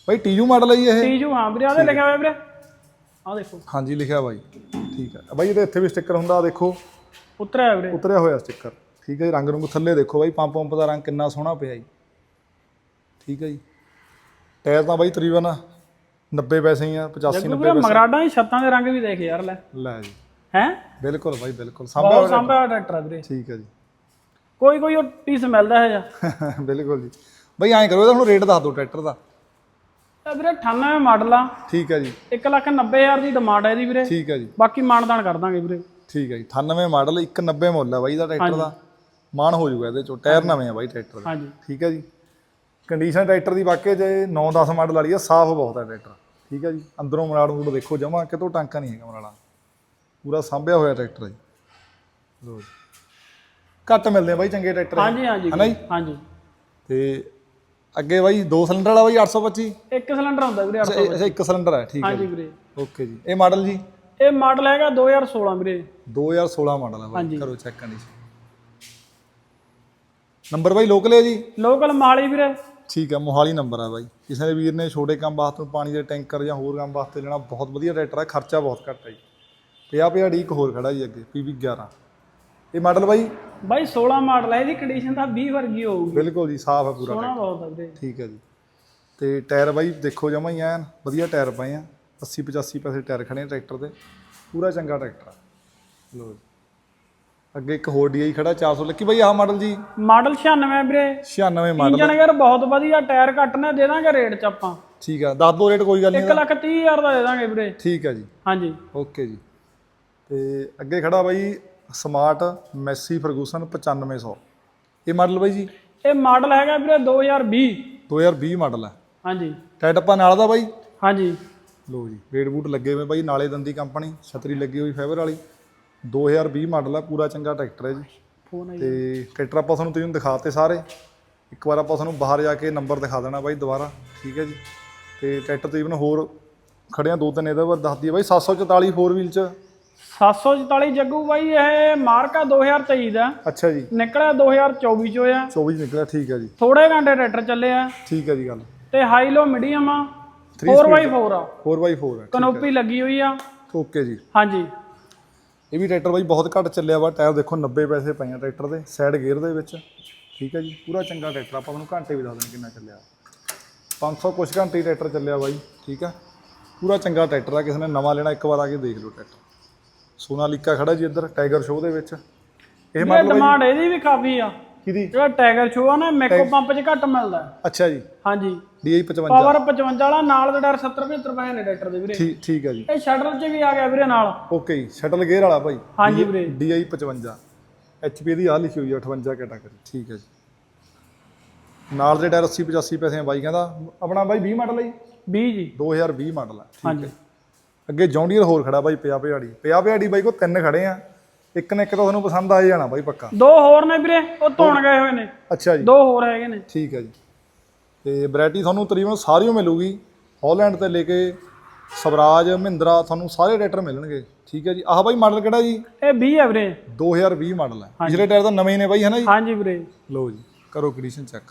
ਬਾਈ ਟੀਯੂ ਮਾਡਲ ਹੈ ਜੀ ਇਹ। ਤੀਜੂ ਹਾਂ ਵੀਰੇ ਆਦੇ ਲਿਖਿਆ ਹੋਇਆ ਵੀਰੇ। ਆ ਦੇਖੋ। ਹਾਂਜੀ ਲਿਖਿਆ ਬਾਈ। ਠੀਕ ਹੈ ਬਾਈ ਇਹਦੇ ਇੱਥੇ ਵੀ ਸਟicker ਹੁੰਦਾ ਆਹ ਦੇਖੋ। ਉਤਰਿਆ ਵੀਰੇ। ਉਤਰਿਆ ਹੋਇਆ ਸਟicker ਠੀਕ ਹੈ ਜੀ ਰੰਗ ਰੰਗ ਥੱਲੇ ਦੇਖੋ ਬਾਈ। ਪੰਪ ਪੰਪ ਦਾ ਰੰਗ ਕਿੰਨਾ ਸੋਹਣਾ ਪਿਆ ਜੀ। ਠੀਕ ਹੈ ਜੀ। ਟਾਇਰ ਤਾਂ ਬਾਈ ਤਕਰੀਬਨ 90 ਪੈਸੇ ਹੀ ਆ 85 ਜੱਗੂ 90 ਵੀਰੇ ਮਗਰਾਡਾਂ ਦੀ ਛੱਤਾਂ ਦੇ ਰੰਗ ਵੀ ਦੇਖ ਯਾਰ ਲੈ। ਲੈ ਜੀ। ਹੈ? ਬਿਲਕੁਲ ਬਾਈ ਬਿਲਕੁਲ। ਹੋਇਆ ਸੰਭਿਆ ਟਰੈਕਟਰ। ਆ ਵੀਰੇ। ਠੀਕ ਹੈ ਜੀ। ਕੋਈ ਕੋਈ ਉਹ ਪੀਸ ਮਿਲਦਾ ਹੈ ਜਾਂ ਬਿਲਕੁਲ ਜੀ। ਬਾਈ ਐਂ ਕਰੋ ਇਹਦਾ ਹੁਣ ਰੇਟ ਦੱਸ ਦਿਓ ਟਰੈਕਟਰ ਦਾ। ਇਹ ਵੀਰੇ 98 ਮਾਡਲ। ਆ ਠੀਕ ਹੈ ਜੀ। 190000 ਦੀ ਡਿਮਾਂਡ ਹੈ ਇਹਦੀ ਵੀਰੇ। ਠੀਕ ਹੈ ਜੀ। ਬਾਕੀ ਮਾਨਦਾਨ ਕਰ ਦਾਂਗੇ ਵੀਰੇ। ਠੀਕ ਹੈ ਜੀ। 98 ਮਾਡਲ 190 ਮੁੱਲ ਹੈ ਬਾਈ ਦਾ ਟਰੈਕਟਰ ਦਾ। ਮਾਨ ਹੋ ਜਾਊਗਾ ਇਹਦੇ ਚੋਂ। ਟਾਇਰ ਨਵੇਂ ਆ ਬਾਈ ਟਰੈਕਟਰ ਦੇ। ਹਾਂਜੀ। ਠੀਕ ਹੈ ਜੀ। ਕੰਡੀਸ਼ਨ ਟਰੈਕਟਰ ਦੀ ਵਾਕਿਆ ਜੇ 9-10 ਮਾਡਲ ਵਾਲੀ ਆ ਸਾਫ਼ ਬਹੁਤ ਹੈ ਟਰੈਕਟਰ। ਠੀਕ ਹੈ ਜੀ? ਅੰਦਰੋਂ ਮਰਾੜ ਮੂੜ ਦੇਖੋ ਜਮਾ ਕਿਤੋਂ ਟਾਂਕਾ ਨਹੀਂ ਹੈਗਾ ਮਰਾੜਾ ਪੂਰਾ ਸਾਂਭਿਆ ਹੋਇਆ ਟਰੈਕਟਰ ਜੀ। ਜੀ। ਘੱਟ ਮਿਲਦੇ ਆ ਬਾਈ ਚੰਗੇ ਟਰੈਕਟਰ। ਹਾਂਜੀ ਹਾਂਜੀ। ਹਨਾ ਜੀ? ਹਾਂਜੀ। ਤੇ ਅੱਗੇ ਬਾਈ ਦੋ ਸਿਲੰਡਰ ਵਾਲਾ ਬਾਈ 825 ਇੱਕ ਸਿਲੰਡਰ ਹੁੰਦਾ ਵੀਰੇ ਅੱਛਾ ਇਹ- ਅੱਛਾ ਇੱਕ ਸਿਲੰਡਰ ਹੈ ਠੀਕ ਹੈ ਹਾਂਜੀ ਵੀਰੇ। ਓਕੇ ਜੀ। ਇਹ ਮਾਡਲ ਜੀ? ਇਹ ਮਾਡਲ ਹੈਗਾ 2016 ਵੀਰੇ। 2016 ਮਾਡਲ ਹੈ ਬਾਈ। ਕਰੋ ਚੈੱਕ ਕੰਡੀਸ਼ਨ ਨੰਬਰ ਬਾਈ ਲੋਕਲ ਹੈ ਜੀ? ਲੋਕਲ ਮਾਲੀ ਵੀਰੇ। ਠੀਕ ਹੈ ਮੋਹਾਲੀ ਨੰਬਰ ਆ ਬਾਈ। ਕਿਸੇ ਦੇ ਵੀਰ ਨੇ ਛੋਟੇ ਕੰਮ ਵਾਸਤੇ ਪਾਣੀ ਦੇ ਟੈਂਕਰ ਜਾਂ ਹੋਰ ਕੰਮ ਵਾਸਤੇ ਲੈਣਾ ਬਹੁਤ ਵਧੀਆ ਟਰੈਕਟਰ ਹੈ ਖਰਚਾ ਬਹੁਤ ਘੱਟ ਹੈ ਜੀ। 50 50 ਡੀ ਇੱਕ ਹੋਰ ਖੜਾ ਜੀ ਅੱਗੇ PV 11 ਇਹ ਮਾਡਲ ਬਾਈ? ਬਾਈ 16 ਮਾਡਲ ਹੈ ਇਹਦੀ ਕੰਡੀਸ਼ਨ ਤਾਂ 20 ਵਰਗੀ ਹੋਊਗੀ। ਬਿਲਕੁਲ ਜੀ ਸਾਫ਼ ਹੈ ਪੂਰਾ ਸੋਹਣਾ ਬਹੁਤ ਹੈ ਵੀਰੇ ਠੀਕ ਹੈ ਜੀ। ਤੇ ਟਾਇਰ ਬਾਈ ਦੇਖੋ ਜਮਾ ਹੀ ਐਨ ਵਧੀਆ ਟਾਇਰ ਪਏ ਆ। 80 85 ਪੈਸੇ ਟਾਇਰ ਖੜੇ ਆ ਟਰੈਕਟਰ ਦੇ। ਪੂਰਾ ਚੰਗਾ ਟਰੈਕਟਰ ਆ। ਲੋ ਜੀ। ਅੱਗੇ ਇੱਕ ਹੋਰ DI ਖੜਾ 400 ਲੱਕੀ। ਬਾਈ ਆਹ ਮਾਡਲ ਜੀ। ਮਾਡਲ 96 ਵੀਰੇ। 96 ਮਾਡਲ ਇੰਜਨ ਗੇਅਰ ਬਹੁਤ ਵਧੀਆ ਟਾਇਰ ਘੱਟ ਨੇ ਦੇ ਦਾਂਗੇ ਰੇਟ ਚ ਆਪਾਂ। ਠੀਕ ਆ ਦੱਸ ਦੋ ਰੇਟ ਕੋਈ ਗੱਲ ਨਹੀਂ। 1 ਲੱਖ 30 ਹਜ਼ਾਰ ਦਾ ਦੇ ਦਾਂਗੇ ਵੀਰੇ। ਠੀਕ ਹੈ ਜੀ। ਹਾਂਜੀ। ਓਕੇ ਜੀ। ਤੇ ਅੱਗੇ ਖੜਾ ਬਾਈ ਸਮਾਰਟ ਮੈਸੀ ਫਰਗੂਸਨ 9500 ਇਹ ਮਾਡਲ ਬਾਈ ਜੀ? ਇਹ ਮਾਡਲ ਹੈਗਾ ਵੀਰੇ 2020 2020 ਮਾਡਲ ਹੈ ਹਾਂਜੀ। ਟਾਇਰ ਟੱਪਾ ਨਾਲ ਦਾ ਬਾਈ? ਹਾਂਜੀ। ਲੋ ਜੀ ਵੇਟ ਬੂਟ ਲੱਗੇ ਹੋਏ ਬਾਈ ਨਾਲੇ ਦੰਦੀ ਕੰਪਨੀ ਛਤਰੀ ਲੱਗੀ ਹੋਈ ਫਾਈਬਰ ਵਾਲੀ। 2020 ਮਾਡਲ ਹੈ ਪੂਰਾ ਚੰਗਾ ਟਰੈਕਟਰ ਹੈ ਜੀ। ਤੇ ਟਰੈਕਟਰ ਆਪਾਂ ਤੁਹਾਨੂੰ ਤੁਸੀਂ ਦਿਖਾਤੇ ਸਾਰੇ। ਇੱਕ ਵਾਰ ਆਪਾਂ ਤੁਹਾਨੂੰ ਬਾਹਰ ਜਾ ਕੇ ਨੰਬਰ ਦਿਖਾ ਦੇਣਾ ਬਾਈ ਦੁਬਾਰਾ ਠੀਕ ਹੈ ਜੀ। ਤੇ ਟਰੈਕਟਰ ਤਕਰੀਬਨ ਹੋਰ ਖੜਿਆ ਦੋ ਤਿੰਨ ਇਹਦੇ ਬਾਰੇ ਦੱਸ ਦਈਏ ਬਾਈ 744 4 ਵੀਲ ਚ। 744 ਜੱਗੂ ਬਾਈ ਇਹ ਮਾਰਕਾ 2023 ਦਾ ਅੱਛਾ ਜੀ। ਨਿਕਲਿਆ 2024 ਚੋਂ ਆ। 24 ਨਿਕਲਿਆ ਠੀਕ ਹੈ ਜੀ। ਥੋੜੇ ਘੰਟੇ ਟਰੈਕਟਰ ਚੱਲੇ ਆ। ਠੀਕ ਹੈ ਜੀ ਗੱਲ। ਤੇ ਹਾਈ ਲੋ ਮੀਡੀਅਮ ਆ। Three 4x4 ਆ। 4x4 ਹੈ ਕਨੋਪੀ ਲੱਗੀ ਹੋਈ ਆ। ਓਕੇ ਜੀ। ਹਾਂਜੀ। ਇਹ ਵੀ ਟਰੈਕਟਰ ਬਾਈ ਬਹੁਤ ਘੱਟ ਚੱਲਿਆ ਵਾ ਟਾਇਰ ਦੇਖੋ 90 ਪੈਸੇ ਪਏ ਆ ਟਰੈਕਟਰ ਦੇ ਸਾਈਡ ਗੇਅਰ ਦੇ ਵਿੱਚ। ਠੀਕ ਹੈ ਜੀ ਪੂਰਾ ਚੰਗਾ ਟਰੈਕਟਰ ਆਪਾਂ ਨੂੰ ਘੰਟੇ ਵੀ ਦੱਸ ਦੇਣ ਕਿੰਨਾ ਚੱਲਿਆ। 500 ਕੁਛ ਘੰਟੇ ਟਰੈਕਟਰ ਚੱਲਿਆ ਬਾਈ ਠੀਕ ਹੈ। ਪੂਰਾ ਚੰਗਾ ਟਰੈਕਟਰ ਆ ਕਿਸੇ ਨੇ ਨਵਾਂ ਲੈਣਾ ਇੱਕ ਵਾਰ ਆ ਕੇ ਦੇਖ ਲਓ ਟਰੈਕਟਰ। ਸੋਨਾਲੀਕਾ ਖੜਾ ਜੀ ਇੱਧਰ ਟਾਈਗਰ ਸ਼ੋਅ ਦੇ ਵਿੱਚ। ਇਹ ਬਾਈ ਡਿਮਾਂਡ ਇਹਦੀ ਵੀ ਕਾਫੀ ਆ। ਕਿਹਦੀ? ਜਿਹੜਾ ਟਾਈਗਰ ਸ਼ੋ ਆ ਨਾ ਮੈਕੋ ਪੰਪ 'ਚ ਘੱਟ ਮਿਲਦਾ। ਅੱਛਾ ਜੀ। ਹਾਂਜੀ। DI 55 ਪਾਵਰ 55 ਵਾਲਾ ਨਾਲ ਦੇ ਡਰ 70 75 ਪੈਸੇ ਨੇ ਟਰੈਕਟਰ ਦੇ ਵੀਰੇ। ਠੀਕ ਠੀਕ ਹੈ ਜੀ। ਇਹ ਸ਼ਟਲ 'ਚ ਵੀ ਆ ਗਿਆ ਵੀਰੇ ਨਾਲ। ਓਕੇ ਜੀ ਸ਼ਟਲ ਗੇਅਰ ਵਾਲਾ ਭਾਈ। ਹਾਂਜੀ ਵੀਰੇ। DI 55 HP ਦੀ ਆ ਲਿਖੀ ਹੋਈ ਹੈ 58 ਕੈਟਾਗਰੀ ਠੀਕ ਹੈ ਜੀ। ਨਾਲ ਦੇ ਟਾਇਰ 80 85 ਪੈਸੇ ਆ ਬਾਈ ਕਹਿੰਦਾ ਆਪਣਾ ਬਾਈ 20 ਮਾਡਲ ਹੈ ਜੀ? 20 ਜੀ। 2020 ਮਾਡਲ ਹੈ ਠੀਕ ਹੈ ਅੱਗੇ ਜੌਂਡੀਅਰ ਹੋਰ ਖੜਾ ਬਾਈ ਪਿਆ ਪਿਆੜੀ ਪਿਆ ਪਿਆੜੀ ਬਾਈ ਕੋ ਤਿੰਨ ਖੜੇ ਆ। ਇੱਕ ਨੇ ਇੱਕ ਤਾਂ ਤੁਹਾਨੂੰ ਪਸੰਦ ਆ ਜਾਣਾ ਬਾਈ ਪੱਕਾ। ਦੋ ਹੋਰ ਨੇ ਵੀਰੇ ਉਹ ਧੋਣ ਗਏ ਹੋਏ ਨੇ। ਅੱਛਾ ਜੀ। ਦੋ ਹੋਰ ਹੈਗੇ ਨੇ। ਠੀਕ ਹੈ ਜੀ। ਤੇ ਵੈਰਾਈਟੀ ਤੁਹਾਨੂੰ ਤਕਰੀਬਨ ਸਾਰੀਓ ਮਿਲੂਗੀ। ਹਾਲੈਂਡ ਤੇ ਲੈ ਕੇ ਸਵਰਾਜ ਮਹਿੰਦਰਾ ਤੁਹਾਨੂੰ ਸਾਰੇ ਟਰੈਕਟਰ ਮਿਲਣਗੇ। ਠੀਕ ਹੈ ਜੀ। ਆਹ ਬਾਈ ਮਾਡਲ ਕਿਹੜਾ ਜੀ? ਇਹ 20 ਹੈ ਵੀਰੇ। 2020 ਮਾਡਲ ਹੈ। ਪਿਛਲੇ ਟਾਇਰ ਤਾਂ ਨਵੇਂ ਹੀ ਨੇ ਬਾਈ ਹੈ ਨਾ ਜੀ? ਹਾਂਜੀ ਵੀਰੇ। ਲਓ ਜੀ ਕਰੋ ਕੰਡੀਸ਼ਨ ਚੈੱਕ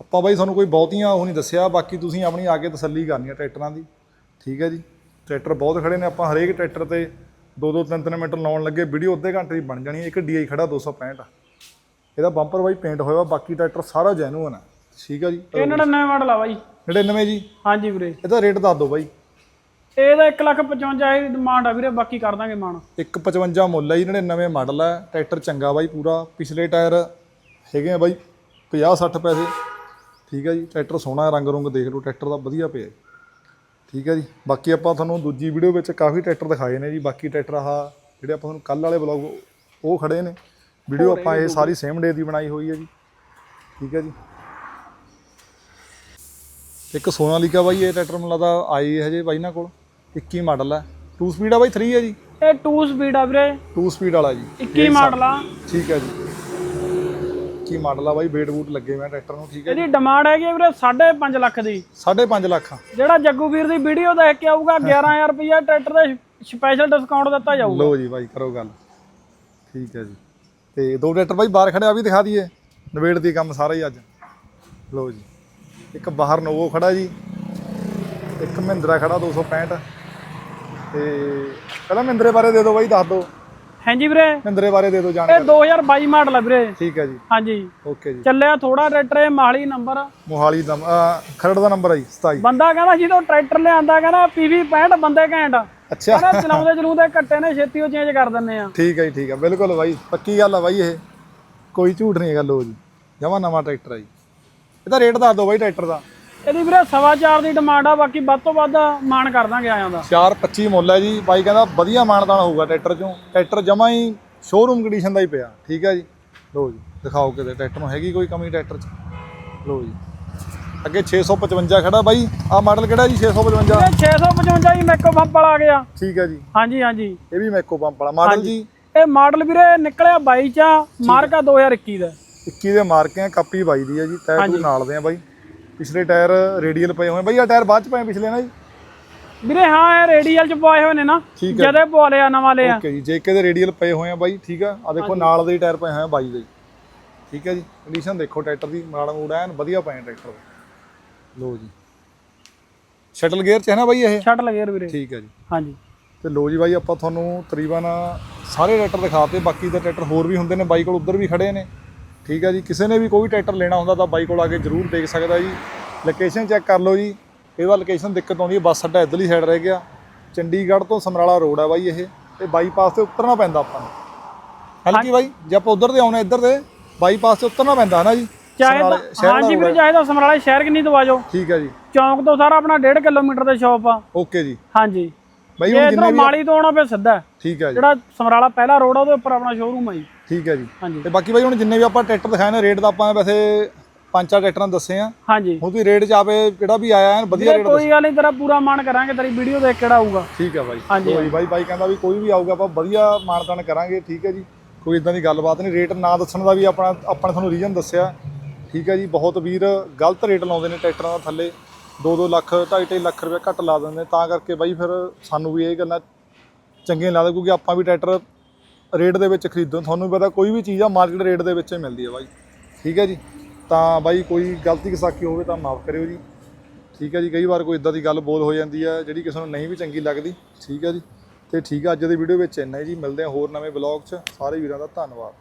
ਆਪਾਂ ਬਾਈ ਤੁਹਾਨੂੰ ਕੋਈ ਬਹੁਤੀਆਂ ਉਹ ਨਹੀਂ ਦੱਸਿਆ ਬਾਕੀ ਤੁਸੀਂ ਆਪਣੀ ਆ ਕੇ ਤਸੱਲੀ ਕਰਨੀ ਹੈ ਟਰੈਕਟਰਾਂ ਦੀ। ਠੀਕ ਹੈ ਜੀ। ਟਰੈਕਟਰ ਬਹੁਤ ਖੜੇ ਨੇ ਆਪਾਂ ਹਰੇਕ ਟਰੈਕਟਰ ਤੇ 2-2 3-3 ਮਿੰਟ ਲਾਉਣ ਲੱਗੇ ਵੀਡੀਓ ਅੱਧੇ ਘੰਟੇ ਦੀ ਬਣ ਜਾਣੀ ਹੈ। ਇੱਕ DI ਖੜਾ 265 ਇਹਦਾ ਬੰਪਰ ਬਾਈ ਪੇਂਟ ਹੋਇਆ ਬਾਕੀ ਟਰੈਕਟਰ ਸਾਰਾ ਜੈਨੂਅਨ ਹੈ ਠੀਕ ਹੈ ਜੀ? ਇਹ 99 ਮਾਡਲ ਆ ਬਾਈ। 99 ਜੀ? ਹਾਂਜੀ ਵੀਰੇ। ਇਹਦਾ ਰੇਟ ਦੱਸ ਦਿਓ ਬਾਈ। ਇਹਦਾ 1 ਲੱਖ 55 ਦੀ ਡਿਮਾਂਡ ਆ ਵੀਰੇ ਬਾਕੀ ਕਰ ਦਾਂਗੇ ਮਾਨ 155 ਮੁੱਲ ਹੈ ਜੀ 99 ਮਾਡਲ ਹੈ ਟਰੈਕਟਰ ਚੰਗਾ ਬਾਈ ਪੂਰਾ। ਪਿਛਲੇ ਟਾਇਰ ਹੈਗੇ ਆ ਬਾਈ 50 60 ਪੈਸੇ। ਠੀਕ ਹੈ ਜੀ? ਟਰੈਕਟਰ ਸੋਹਣਾ ਰੰਗ ਰੁੰਗ ਦੇਖ ਲਓ ਟਰੈਕਟਰ ਦਾ ਵਧੀਆ ਪਿਆ। ਹੈ। ਠੀਕ ਹੈ ਜੀ। ਬਾਕੀ ਆਪਾਂ ਤੁਹਾਨੂੰ ਦੂਜੀ ਵੀਡੀਓ ਵਿੱਚ ਕਾਫੀ ਟਰੈਕਟਰ ਦਿਖਾਏ ਨੇ ਜੀ। ਬਾਕੀ ਟਰੈਕਟਰ ਆਹ ਜਿਹੜੇ ਆਪਾਂ ਤੁਹਾਨੂੰ ਕੱਲ ਵਾਲੇ ਬਲੌਗ ਉਹ ਖੜੇ ਨੇ। ਵੀਡੀਓ ਆਪਾਂ ਇਹ ਸਾਰੀ ਸੇਮ ਡੇ ਦੀ ਬਣਾਈ ਹੋਈ ਹੈ ਜੀ। ਠੀਕ ਹੈ ਜੀ। ਇੱਕ ਸੋਨਾਲੀਕਾ ਬਾਈ ਇਹ ਟਰੈਕਟਰ ਮੈਨੂੰ ਲੱਗਦਾ ਆਈ ਹਜੇ ਬਾਈ ਨਾਲ ਕੋਲ। 21 ਮਾਡਲ ਹੈ 2 ਸਪੀਡ ਆ ਬਾਈ 3 ਹੈ ਜੀ? ਇਹ 2 ਸਪੀਡ ਆ ਵੀਰੇ। 2 ਸਪੀਡ ਵਾਲਾ ਜੀ। 21 ਮਾਡਲ ਆ। ਠੀਕ ਹੈ ਜੀ। ਕੀ ਮਾਡਲ ਆ ਬਾਈ? ਵੇਟ ਬੂਟ ਲੱਗੇ ਆ ਟਰੈਕਟਰ ਨੂੰ ਠੀਕ ਹੈ ਇਹਦੀ ਡਿਮਾਂਡ ਹੈਗੀ ਆ ਵੀਰੇ 5.5 ਲੱਖ ਦੀ। 5.5 ਲੱਖ ਜਿਹੜਾ ਜੱਗੂ ਵੀਰ ਦੀ ਵੀਡੀਓ ਦੇਖ ਕੇ ਆਊਗਾ 11000 ਰੁਪਇਆ ਟਰੈਕਟਰ ਦਾ ਸਪੈਸ਼ਲ ਡਿਸਕਾਊਂਟ ਦਿੱਤਾ ਜਾਊਗਾ। ਲਓ ਜੀ ਬਾਈ ਕਰੋ ਗੱਲ। ਠੀਕ ਹੈ ਜੀ। ਤੇ ਦੋ ਟਰੈਕਟਰ ਬਾਈ ਬਾਹਰ ਖੜੇ ਆ ਵੀ ਦਿਖਾ ਦਈਏ। ਨਵੇੜ ਦੀ ਕੰਮ ਸਾਰਾ ਹੀ ਅੱਜ। ਲਓ ਜੀ। ਇੱਕ ਬਾਹਰ ਨੋਵੋ ਖੜਾ ਜੀ। ਇੱਕ ਮਹਿੰਦਰਾ ਖੜਾ 265 ਤੇ ਪਹਿਲਾਂ ਮਹਿੰਦਰੇ ਬਾਰੇ ਦੇ ਦਿਓ ਬਾਈ ਦੱਸ ਦਿਓ। ਹਾਂਜੀ ਵੀਰੇ। ਮਹਿੰਦਰੇ ਬਾਰੇ ਦੇ ਦਿਓ ਇਹ ਜਾਣਕਾਰੀ 2022 ਮਾਡਲ ਹੈ ਵੀਰੇ। ਠੀਕ ਹੈ ਜੀ। ਹਾਂਜੀ। ਓਕੇ ਜੀ। ਚੱਲਿਆ ਥੋੜਾ ਟਰੈਕਟਰ ਇਹ ਮਾਹਲੀ ਨੰਬਰ। ਮੋਹਾਲੀ ਦਾ ਅਹ ਖਰੜ ਦਾ ਨੰਬਰ ਹੈ ਜੀ 27 ਬੰਦਾ ਕਹਿੰਦਾ ਜਦੋਂ ਟਰੈਕਟਰ ਲਿਆਂਦਾ ਕਹਿੰਦਾ ਪੀਵੀ 65 ਬੰਦੇ ਘੈਂਟ। ਅੱਛਾ। ਕਹਿੰਦਾ ਚਲਾਉਂਦੇ ਚਲੂਦੇ ਘੱਟੇ ਨੇ ਛੇਤੀ ਉਹ ਚੇਂਜ ਕਰ ਦਿੰਨੇ ਆ। ਠੀਕ ਹੈ ਜੀ ਠੀਕ ਹੈ ਬਿਲਕੁਲ ਬਾਈ ਪੱਕੀ ਗੱਲ ਆ ਬਾਈ ਇਹ। ਕੋਈ ਝੂਠ ਨਹੀਂ ਗੱਲ ਹੋ ਜੀ। ਜਮਾ ਨਵਾਂ ਟਰੈਕਟਰ ਆ ਜੀ। ਇਹਦਾ ਰੇਟ ਦੱਸ ਦਿਓ ਬਾਈ ਟਰੈਕਟਰ ਦਾ। ਇਹਦੀ ਵੀਰੇ ਸਵਾ ਚਾਰ ਦੀ ਡਿਮਾਂਡ ਆ ਬਾਕੀ ਵੱਧ ਤੋਂ ਵੱਧ ਮਾਨ ਕਰ ਦਾਂਗੇ ਆਇਆਂ ਦਾ। 425 ਮੁੱਲ ਹੈ ਜੀ। ਬਾਈ ਕਹਿੰਦਾ ਵਧੀਆ ਮਾਨਦਾਨ ਹੋਊਗਾ ਟਰੈਕਟਰ ਚੋਂ। ਟਰੈਕਟਰ ਜਮਾ ਹੀ ਸ਼ੋਰੂਮ ਕੰਡੀਸ਼ਨ ਦਾ ਹੀ ਪਿਆ। ਠੀਕ ਹੈ ਜੀ? ਲਓ ਜੀ ਦਿਖਾਓ ਕਿਤੇ ਟਰੈਕਟਰ ਨੂੰ ਹੈਗੀ ਕੋਈ ਕਮੀ ਟਰੈਕਟਰ 'ਚ? ਲਓ ਜੀ। ਅੱਗੇ 655 ਖੜਾ ਬਾਈ। ਆਹ ਮਾਡਲ ਕਿਹੜਾ ਜੀ 655 ਇਹ 655 ਹੀ ਮੈਕੋ ਪੰਪ ਵਾਲਾ ਆ ਗਿਆ। ਠੀਕ ਹੈ ਜੀ। ਹਾਂਜੀ ਹਾਂਜੀ। ਇਹ ਵੀ ਮੈਕੋ ਪੰਪ ਵਾਲਾ। ਮਾਡਲ ਜੀ? ਇਹ ਮਾਡਲ ਵੀਰੇ ਨਿਕਲਿਆ 22 ਚ ਆ। ਮਾਰਕਾ 2021 ਦਾ। 21 ਦੇ ਮਾਰਕੇ ਆ ਕਾਪੀ ਬਾਈ ਦੀ ਹੈ ਜੀ। ਟੂ ਨਾਲ ਦੇ ਆ ਬਾਈ। ਪਿਛਲੇ ਟਾਇਰ ਰੇਡੀਅਲ ਪਏ ਹੋਏ ਬਾਈ ਆ ਟਾਇਰ ਬਾਅਦ ਚ ਪਏ ਪਿਛਲੇ ਨਾ ਜੀ? ਵੀਰੇ ਹਾਂ ਇਹ ਰੇਡੀਅਲ ਚ ਪਵਾਏ ਹੋਏ ਨੇ ਨਾ। ਜਦੇ ਪਵਾ ਲਿਆ ਨਵਾਂ ਲਿਆ। ਓਕੇ ਜੀ ਜੇਕੇ ਦੇ ਰੇਡੀਅਲ ਪਏ ਹੋਏ ਆ ਬਾਈ ਠੀਕ ਆ। ਆ ਦੇਖੋ ਨਾਲ ਦੇ ਟਾਇਰ ਪਏ ਹੋਏ ਆ ਬਾਈ ਦੇ। ਠੀਕ ਹੈ ਜੀ ਕੰਡੀਸ਼ਨ ਦੇਖੋ ਟਰੈਕਟਰ ਦੀ ਮਾੜਾ ਮੂੜਾ ਐਨ ਵਧੀਆ ਪਏ ਆ ਟਰੈਕਟਰ ਦੇ। ਲੋ ਜੀ। ਸ਼ਟਲ ਗੇਅਰ ਚ ਹੈ ਨਾ ਬਾਈ ਇਹ? ਛੱਡ ਲਗੇ ਵੀਰੇ। ਠੀਕ ਹੈ ਜੀ। ਹਾਂਜੀ। ਤੇ ਲੋ ਜੀ ਬਾਈ ਆਪਾਂ ਤੁਹਾਨੂੰ ਤਕਰੀਬਨ ਸਾਰੇ ਟਰੈਕਟਰ ਦਿਖਾਤੇ ਬਾਕੀ ਦੇ ਟਰੈਕਟਰ ਹੋਰ ਵੀ ਹੁੰਦੇ ਨੇ ਬਾਈ ਕੋਲ ਉੱਧਰ ਵੀ ਖੜੇ ਨੇ। ਠੀਕ ਹੈ ਜੀ ਕਿਸੇ ਨੇ ਵੀ ਕੋਈ ਟਰੈਕਟਰ ਲੈਣਾ ਹੁੰਦਾ ਤਾਂ ਬਾਈ ਕੋਲ ਆ ਕੇ ਜਰੂਰ ਦੇਖ ਸਕਦਾ ਜੀ। ਲੋਕੇਸ਼ਨ ਚੈੱਕ ਕਰ ਲਓ ਜੀ। ਕਈ ਵਾਰ ਲੋਕੇਸ਼ਨ ਦਿੱਕਤ ਆਉਂਦੀ ਹੈ ਬੱਸ ਅੱਡਾ ਇੱਧਰਲੀ ਸਾਈਡ ਰਹਿ ਗਿਆ। ਚੰਡੀਗੜ੍ਹ ਤੋਂ ਸਮਰਾਲਾ ਰੋਡ ਹੈ ਬਾਈ ਇਹ ਤੇ ਬਾਈਪਾਸ ਤੇ ਉਤਰਨਾ ਪੈਂਦਾ ਆਪਾਂ ਨੂੰ। ਹਲਕੀ ਬਾਈ ਜੇ ਆਪਾਂ ਉਧਰ ਦੇ ਆਉਣੇ ਇੱਧਰ ਦੇ ਬਾਈਪਾਸ ਤੇ ਉਤਰਨਾ ਪੈਂਦਾ ਹੈ ਨਾ ਜੀ। ਚਾਹੇ ਤਾਂ ਹਾਂਜੀ ਵੀਰੇ ਚਾਹੇ ਤਾਂ ਸਮਰਾਲੇ ਸ਼ਹਿਰ ਕਿੰਨੀ ਦਵਾ ਜਾਓ। ਠੀਕ ਹੈ ਜੀ। ਚੌਂਕ ਤੋਂ ਸਾਰਾ ਆਪਣਾ 1.5 ਕਿਲੋਮੀਟਰ ਦੇ ਸ਼ਾਪ ਆ। ਓਕੇ ਜੀ। ਹਾਂਜੀ। ਬਾਈ ਹੁਣ ਜਿੰਨੇ ਵੀ ਮਾਲੀ ਤੋਂ ਆਉਣਾ ਪਿਆ ਸਿੱਧਾ। ਠੀਕ ਹੈ ਜੀ। ਜਿਹੜਾ ਸਮਰਾਲਾ ਪਹਿਲਾ ਰੋਡ ਆ ਉਹਦੇ ਉੱਪਰ ਆਪਣਾ ਸ਼ੋਰੂਮ ਆ ਜੀ। ਠੀਕ ਹੈ ਜੀ। ਹਾਂਜੀ। ਤੇ ਬਾਕੀ ਬਾਈ ਹੁਣ ਜਿੰਨੇ ਵੀ ਆਪਾਂ ਟਰੈਕਟਰ ਦਿਖਾਏ ਨੇ ਰੇਟ ਤਾਂ ਆਪਾਂ ਵੈਸੇ ਪੰਜ ਚਾਰ ਟਰੈਕਟਰਾਂ ਦੇ ਦੱਸੇ ਆ। ਹਾਂਜੀ। ਹੁਣ ਤੁਸੀਂ ਰੇਟ ਚ ਆਪੇ ਜਿਹੜਾ ਵੀ ਆਇਆ ਹੈ ਵਧੀਆ ਰੇਟ ਕੋਈ ਗੱਲ ਨਹੀਂ ਤੇਰਾ ਪੂਰਾ ਮਾਨ ਕਰਾਂਗੇ ਤੇਰੀ ਵੀਡੀਓ ਦੇਖ ਕਿਹੜਾ ਆਊਗਾ। ਠੀਕ ਹੈ ਬਾਈ। ਹਾਂਜੀ, ਕੋਈ ਬਾਈ ਬਾਈ ਕਹਿੰਦਾ ਵੀ ਕੋਈ ਵੀ ਆਊਗਾ ਆਪਾਂ ਵਧੀਆ ਮਾਨਤਾਨ ਕਰਾਂਗੇ ਠੀਕ ਹੈ ਜੀ। ਕੋਈ ਇਦਾਂ ਦੀ ਗੱਲਬਾਤ ਨਹੀਂ ਰੇਟ ਨਾ ਦੱਸਣ ਦਾ ਵੀ ਆਪਣਾ ਆਪਾਂ ਨੇ ਤੁਹਾਨੂੰ ਰੀਜ਼ਨ ਦੱਸਿਆ। ਠੀਕ ਹੈ ਜੀ ਬਹੁਤ ਵੀਰ ਗਲਤ ਰੇਟ ਲਾਉਂਦੇ ਨੇ ਟਰੈਕਟਰਾਂ ਦਾ ਥੱਲੇ। 2-2 ਲੱਖ 2.5 ਲੱਖ ਰੁਪਏ ਘੱਟ ਲਾ ਦਿੰਦੇ ਤਾਂ ਕਰਕੇ ਬਾਈ ਫਿਰ ਸਾਨੂੰ ਵੀ ਇਹ ਗੱਲਾਂ ਚੰਗੀਆਂ ਨਹੀਂ ਲੱਗਦੀਆਂ ਕਿਉਂਕਿ ਆਪਾਂ ਵੀ ਟਰੈਕਟਰ ਰੇਟ ਦੇ ਵਿੱਚ ਖਰੀਦੋ। ਤੁਹਾਨੂੰ ਵੀ ਪਤਾ ਕੋਈ ਵੀ ਚੀਜ਼ ਆ ਮਾਰਕੀਟ ਰੇਟ ਦੇ ਵਿੱਚ ਹੀ ਮਿਲਦੀ ਹੈ ਬਾਈ। ਠੀਕ ਹੈ ਜੀ? ਤਾਂ ਬਾਈ ਕੋਈ ਗਲਤੀ ਕਿਸਾਕੀ ਹੋਵੇ ਤਾਂ ਮਾਫ ਕਰਿਓ ਜੀ। ਠੀਕ ਹੈ ਜੀ? ਕਈ ਵਾਰ ਕੋਈ ਇਦਾਂ ਦੀ ਗੱਲ ਬੋਲ ਹੋ ਜਾਂਦੀ ਹੈ ਜਿਹੜੀ ਕਿਸੇ ਨੂੰ ਨਹੀਂ ਵੀ ਚੰਗੀ ਲੱਗਦੀ। ਠੀਕ ਹੈ ਜੀ? ਤੇ ਠੀਕ ਹੈ ਅੱਜ ਦੀ ਵੀਡੀਓ ਵਿੱਚ ਇੰਨਾ ਹੀ ਜੀ। ਮਿਲਦੇ ਹਾਂ ਹੋਰ ਨਵੇਂ ਬਲੌਗ 'ਚ। ਸਾਰੇ ਵੀਰਾਂ ਦਾ ਧੰਨਵਾਦ।